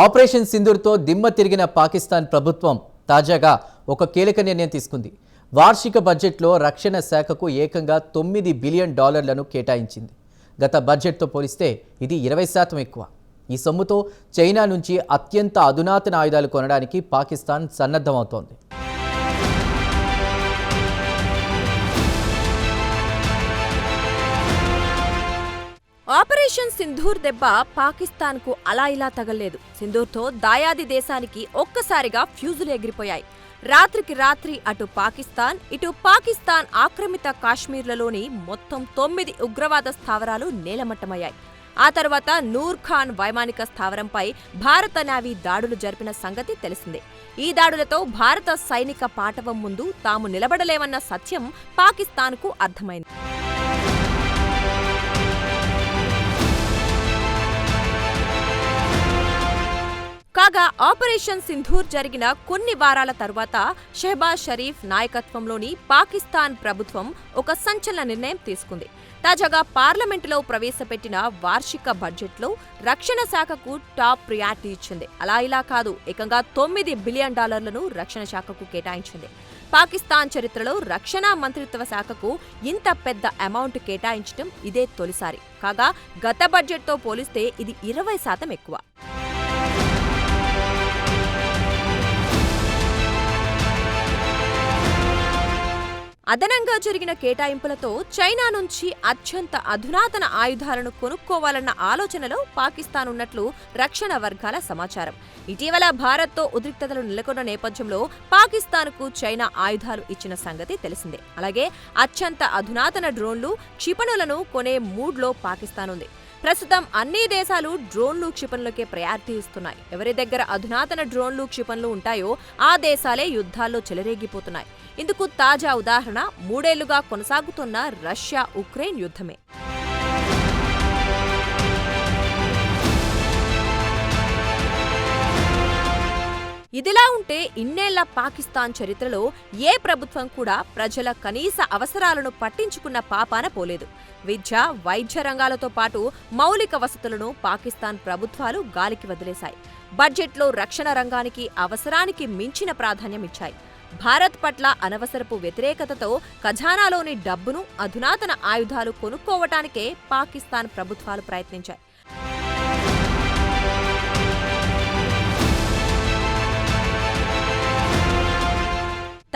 Operation సింధూర్తో దిమ్మ తిరిగిన పాకిస్తాన్ ప్రభుత్వం తాజాగా ఒక కీలక నిర్ణయం తీసుకుంది. వార్షిక బడ్జెట్లో రక్షణ శాఖకు ఏకంగా తొమ్మిది బిలియన్ డాలర్లను కేటాయించింది. గత బడ్జెట్తో పోలిస్తే ఇది ఇరవై శాతం ఎక్కువ. ఈ సొమ్ముతో చైనా నుంచి అత్యంత అధునాతన ఆయుధాలు కొనడానికి పాకిస్తాన్ సన్నద్ధమవుతోంది. ఆపరేషన్ సింధూర్ దెబ్బ పాకిస్తాన్కు అలా ఇలా తగలేదు సింధూర్తో దాయాది దేశానికి ఒక్కసారిగా ఫ్యూజులు ఎగిరిపోయాయి. రాత్రికి రాత్రి అటు పాకిస్తాన్ ఇటు పాకిస్తాన్ ఆక్రమిత కాశ్మీర్లలోని మొత్తం తొమ్మిది ఉగ్రవాద స్థావరాలు నేలమట్టమయ్యాయి. ఆ తర్వాత నూర్ ఖాన్ వైమానిక స్థావరంపై భారత నావీ దాడులు జరిపిన సంగతి తెలిసిందే. ఈ దాడులతో భారత సైనిక పాటవం ముందు తాము నిలబడలేమన్న సత్యం పాకిస్తాన్కు అర్థమైంది. కాగా ఆపరేషన్ సింధూర్ జరిగిన కొన్ని వారాల తర్వాత షెహబాజ్ షరీఫ్ నాయకత్వంలోని పాకిస్తాన్ ప్రభుత్వం ఒక సంచలన నిర్ణయం తీసుకుంది. తాజాగా పార్లమెంటులో ప్రవేశపెట్టిన వార్షిక బడ్జెట్లో రక్షణ శాఖకు టాప్ ప్రియారిటీ ఇచ్చింది. అలా ఇలా కాదు ఏకంగా తొమ్మిది బిలియన్ డాలర్లను రక్షణ శాఖకు కేటాయించింది. పాకిస్తాన్ చరిత్రలో రక్షణ మంత్రిత్వ శాఖకు ఇంత పెద్ద అమౌంట్ కేటాయించడం ఇదే తొలిసారి. కాగా గత బడ్జెట్తో పోలిస్తే ఇది ఇరవై శాతం ఎక్కువ. అదనంగా జరిగిన కేటాయింపులతో చైనా నుంచి అత్యంత అధునాతన ఆయుధాలను కొనుక్కోవాలన్న ఆలోచనలో పాకిస్తాన్ ఉన్నట్లు రక్షణ వర్గాల సమాచారం. ఇటీవల భారత్తో ఉద్రిక్తతలు నెలకొన్న నేపథ్యంలో పాకిస్తాన్కు చైనా ఆయుధాలు ఇచ్చిన సంగతి తెలిసిందే. అలాగే అత్యంత అధునాతన డ్రోన్లు క్షిపణులను కొనే మూడ్లో పాకిస్తాన్ ఉంది ప్రస్తుతం అన్ని దేశాలు డ్రోన్లు క్షిపణులకే ప్రయారిటీ ఇస్తున్నాయి. ఎవరి దగ్గర అధునాతన డ్రోన్లు క్షిపణులు ఉంటాయో ఆ దేశాలే యుద్ధాల్లో చెలరేగిపోతున్నాయి. ఇందుకు తాజా ఉదాహరణ మూడేళ్ళుగా కొనసాగుతున్న రష్యా ఉక్రెయిన్ యుద్ధమే. ఇదిలా ఉంటే ఇన్నేళ్ళ పాకిస్తాన్ చరిత్రలో ఏ ప్రభుత్వం కూడా ప్రజల కనీస అవసరాలను పట్టించుకున్న పాపాన పోలేదు. విద్య వైద్య రంగాలతో పాటు మౌలిక వసతులను పాకిస్తాన్ ప్రభుత్వాలు గాలికి వదిలేశాయి. బడ్జెట్లో రక్షణ రంగానికి అవసరానికి మించిన ప్రాధాన్యం ఇచ్చాయి. భారత్ పట్ల అనవసరపు వ్యతిరేకతతో ఖజానాలోని డబ్బును అధునాతన ఆయుధాలు కొనుక్కోవటానికే పాకిస్తాన్ ప్రభుత్వాలు ప్రయత్నించాయి.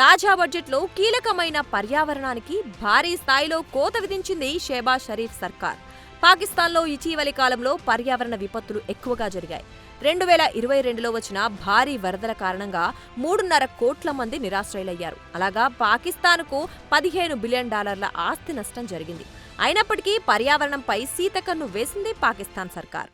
తాజా బడ్జెట్లో కీలకమైన పర్యావరణానికి భారీ స్థాయిలో కోత విధించింది షేబాజ్ షరీఫ్ సర్కార్. పాకిస్తాన్లో ఇటీవలి కాలంలో పర్యావరణ విపత్తులు ఎక్కువగా జరిగాయి. రెండు వేల ఇరవై రెండులో వచ్చిన భారీ వరదల కారణంగా మూడున్నర కోట్ల మంది నిరాశ్రయులయ్యారు. అలాగా పాకిస్తాన్కు పదిహేను బిలియన్ డాలర్ల ఆస్తి నష్టం జరిగింది. అయినప్పటికీ పర్యావరణంపై సీతకన్ను వేసింది పాకిస్తాన్ సర్కార్.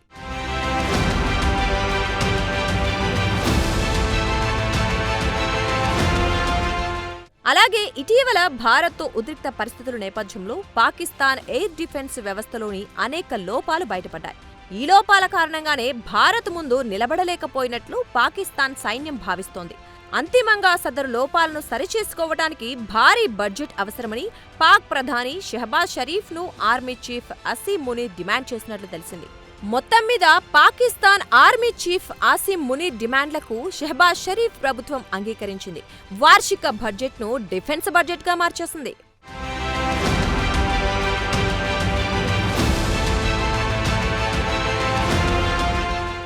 అలాగే ఇటీవల భారత్తో ఉద్రిక్త పరిస్థితుల నేపథ్యంలో పాకిస్తాన్ ఎయిర్ డిఫెన్స్ వ్యవస్థలోని అనేక లోపాలు బయటపడ్డాయి. ఈ లోపాల కారణంగానే భారత్ ముందు నిలబడలేకపోయినట్లు పాకిస్తాన్ సైన్యం భావిస్తోంది. అంతిమంగా సదరు లోపాలను సరిచేసుకోవడానికి భారీ బడ్జెట్ అవసరమని పాక్ ప్రధాని షెహబాజ్ షరీఫ్ను ఆర్మీ చీఫ్ అసీ ముని డిమాండ్ చేసినట్లు తెలిసింది. మొత్తం మీద పాకిస్తాన్ ఆర్మీ చీఫ్ ఆసిం మునీర్ డిమాండ్లకు షెహబాజ్ షరీఫ్ ప్రభుత్వం అంగీకరించింది. వార్షిక బడ్జెట్ను డిఫెన్స్ బడ్జెట్గా మార్చేసింది.